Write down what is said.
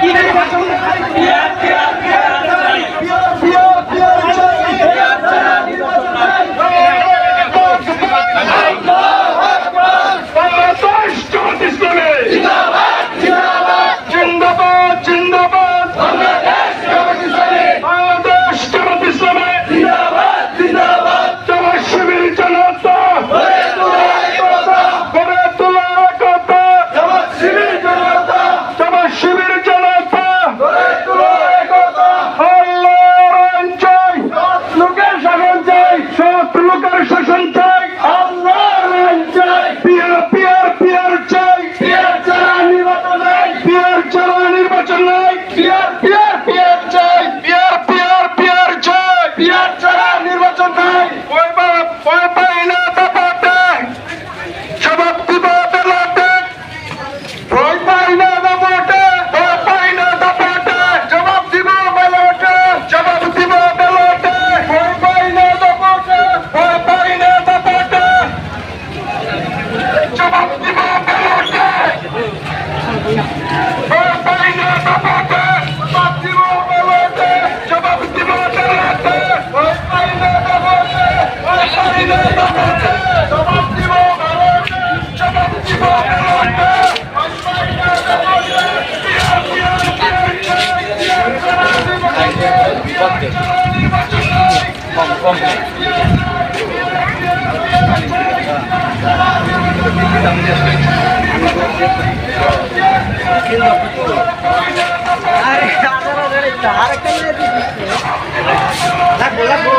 কি Hooray! জবাব দিব Thank you. আরে আরে আরে আরে আরে